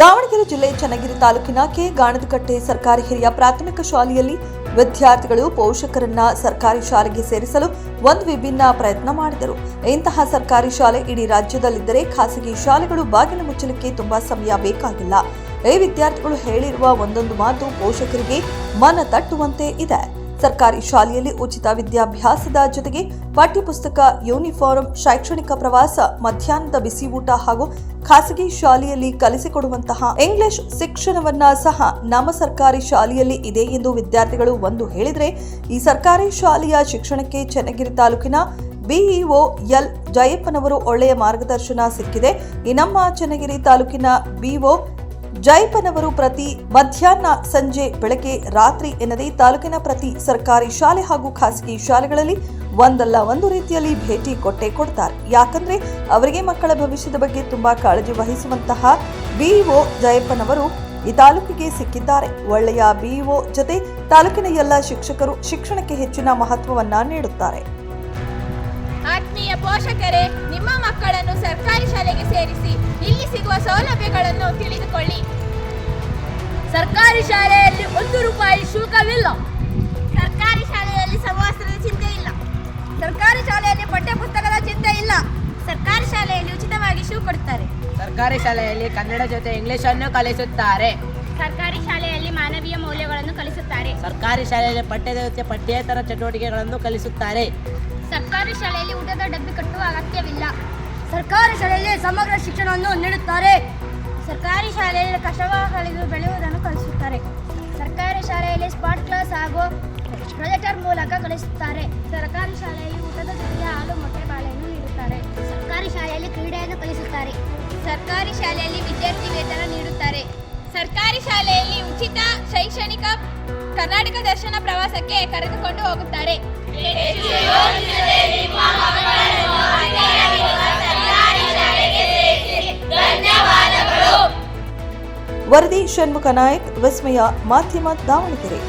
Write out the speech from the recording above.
ದಾವಣಗೆರೆ ಜಿಲ್ಲೆ ಚನ್ನಗಿರಿ ತಾಲೂಕಿನ ಕೆ. ಗಾಣದಕಟ್ಟೆ ಸರ್ಕಾರಿ ಹಿರಿಯ ಪ್ರಾಥಮಿಕ ಶಾಲೆಯಲ್ಲಿ ವಿದ್ಯಾರ್ಥಿಗಳು ಪೋಷಕರನ್ನ ಸರ್ಕಾರಿ ಶಾಲೆಗೆ ಸೇರಿಸಲು ಒಂದು ವಿಭಿನ್ನ ಪ್ರಯತ್ನ ಮಾಡಿದರು. ಇಂತಹ ಸರ್ಕಾರಿ ಶಾಲೆ ಇಡೀ ರಾಜ್ಯದಲ್ಲಿದ್ದರೆ ಖಾಸಗಿ ಶಾಲೆಗಳು ಬಾಗಿಲು ಮುಚ್ಚಲಿಕ್ಕೆ ತುಂಬಾ ಸಮಯ ಬೇಕಾಗಿಲ್ಲ. ಈ ವಿದ್ಯಾರ್ಥಿಗಳು ಹೇಳಿರುವ ಒಂದೊಂದು ಮಾತು ಪೋಷಕರಿಗೆ ಮನ ತಟ್ಟುವಂತೆ ಇದೆ. ಸರ್ಕಾರಿ ಶಾಲೆಯಲ್ಲಿ ಉಚಿತ ವಿದ್ಯಾಭ್ಯಾಸದ ಜೊತೆಗೆ ಪಠ್ಯಪುಸ್ತಕ ಯೂನಿಫಾರ್ಮ್ ಶೈಕ್ಷಣಿಕ ಪ್ರವಾಸ, ಮಧ್ಯಾಹ್ನದ ಬಿಸಿ ಊಟ ಹಾಗೂ ಖಾಸಗಿ ಶಾಲೆಯಲ್ಲಿ ಕಲಿಸಿಕೊಡುವಂತಹ ಇಂಗ್ಲಿಷ್ ಶಿಕ್ಷಣವನ್ನ ಸಹ ನಮ್ಮ ಸರ್ಕಾರಿ ಶಾಲೆಯಲ್ಲಿ ಇದೆ ಎಂದು ವಿದ್ಯಾರ್ಥಿಗಳು ಒಂದು ಹೇಳಿದರೆ, ಈ ಸರ್ಕಾರಿ ಶಾಲೆಯ ಶಿಕ್ಷಣಕ್ಕೆ ಚನ್ನಗಿರಿ ತಾಲೂಕಿನ ಬಿಇಒ ಎಲ್. ಜಯಪ್ಪನವರು ಒಳ್ಳೆಯ ಮಾರ್ಗದರ್ಶನ ಸಿಕ್ಕಿದೆ. ಈ ನಮ್ಮ ಚನ್ನಗಿರಿ ತಾಲೂಕಿನ ಬಿಒ ಜೈಪನವರು ಪ್ರತಿ ಮಧ್ಯಾಹ್ನ ಸಂಜೆ ಬೆಳಗ್ಗೆ ರಾತ್ರಿ ಎನ್ನದೇ ತಾಲೂಕಿನ ಪ್ರತಿ ಸರ್ಕಾರಿ ಶಾಲೆ ಹಾಗೂ ಖಾಸಗಿ ಶಾಲೆಗಳಲ್ಲಿ ಒಂದಲ್ಲ ಒಂದು ರೀತಿಯಲ್ಲಿ ಭೇಟಿ ಕೊಟ್ಟೆ ಕೊಡ್ತಾರೆ. ಯಾಕಂದ್ರೆ ಅವರಿಗೆ ಮಕ್ಕಳ ಭವಿಷ್ಯದ ಬಗ್ಗೆ ತುಂಬಾ ಕಾಳಜಿ ವಹಿಸುವಂತಹ ಬಿಇಒ ಜಯಪ್ಪನವರು ಈ ತಾಲೂಕಿಗೆ ಸಿಕ್ಕಿದ್ದಾರೆ. ಒಳ್ಳೆಯ ಬಿಇಒ ಜೊತೆ ತಾಲೂಕಿನ ಎಲ್ಲ ಶಿಕ್ಷಕರು ಶಿಕ್ಷಣಕ್ಕೆ ಹೆಚ್ಚಿನ ಮಹತ್ವವನ್ನ ನೀಡುತ್ತಾರೆ. ಆತ್ಮೀಯ ಪೋಷಕರೇ, ನಿಮ್ಮ ಸರ್ಕಾರಿ ಶಾಲೆಯಲ್ಲಿ ಒಂದು ರೂಪಾಯಿ ಶುಲ್ಕವಿಲ್ಲ. ಸರ್ಕಾರಿ ಶಾಲೆಯಲ್ಲಿ ಸಮವಸ್ತ್ರದ ಚಿಂತೆ ಇಲ್ಲ. ಸರ್ಕಾರಿ ಶಾಲೆಯಲ್ಲಿ ಪಠ್ಯಪುಸ್ತಕದ ಚಿಂತೆ ಇಲ್ಲ. ಸರ್ಕಾರಿ ಶಾಲೆಯಲ್ಲಿ ಉಚಿತವಾಗಿ ಶೂ ಕೊಡುತ್ತಾರೆ. ಸರ್ಕಾರಿ ಶಾಲೆಯಲ್ಲಿ ಕನ್ನಡ ಜೊತೆ ಇಂಗ್ಲಿಷ್ ಅನ್ನು ಕಲಿಸುತ್ತಾರೆ. ಸರ್ಕಾರಿ ಶಾಲೆಯಲ್ಲಿ ಮಾನವೀಯ ಮೌಲ್ಯಗಳನ್ನು ಕಲಿಸುತ್ತಾರೆ. ಸರ್ಕಾರಿ ಶಾಲೆಯಲ್ಲಿ ಪಠ್ಯದ ಜೊತೆ ಪಠ್ಯೇತರ ಚಟುವಟಿಕೆಗಳನ್ನು ಕಲಿಸುತ್ತಾರೆ. ಸರ್ಕಾರಿ ಶಾಲೆಯಲ್ಲಿ ಊಟದ ಡಬ್ಬಿ ಕಟ್ಟುವ ಅಗತ್ಯವಿಲ್ಲ. ಸರ್ಕಾರಿ ಶಾಲೆಯಲ್ಲಿ ಸಮಗ್ರ ಶಿಕ್ಷಣವನ್ನು ನೀಡುತ್ತಾರೆ. ಸರ್ಕಾರಿ ಶಾಲೆಯಲ್ಲಿ ಕಷ್ಟವಾಗಿ ಕಲಿದು ಬೆಳೆಯುವುದನ್ನು ಕಲಿಸುತ್ತಾರೆ. ಸರ್ಕಾರಿ ಶಾಲೆಯಲ್ಲಿ ಸ್ಪಾಟ್ ಕ್ಲಾಸ್ ಹಾಗೂ ಪ್ರೊಜೆಕ್ಟರ್ ಮೂಲಕ ಕಲಿಸುತ್ತಾರೆ. ಸರ್ಕಾರಿ ಶಾಲೆಯಲ್ಲಿ ಊಟದ ಜೊತೆಗೆ ಹಾಲು, ಮೊಟ್ಟೆ ಬಾಳೆಯನ್ನು ನೀಡುತ್ತಾರೆ. ಸರ್ಕಾರಿ ಶಾಲೆಯಲ್ಲಿ ಕ್ರೀಡೆಯನ್ನು ಕಲಿಸುತ್ತಾರೆ. ಸರ್ಕಾರಿ ಶಾಲೆಯಲ್ಲಿ ವಿದ್ಯಾರ್ಥಿ ವೇತನ ನೀಡುತ್ತಾರೆ. ಸರ್ಕಾರಿ ಶಾಲೆಯಲ್ಲಿ ಉಚಿತ ಶೈಕ್ಷಣಿಕ ಕರ್ನಾಟಕ ದರ್ಶನ ಪ್ರವಾಸಕ್ಕೆ ಕರೆದುಕೊಂಡು ಹೋಗುತ್ತಾರೆ. ವರದಿ ಷಣ್ಮುಖ ನಾಯಕ್ ವಿಸ್ಮಯ ಮಾಧ್ಯಮ ದಾವಣಗೆರೆ.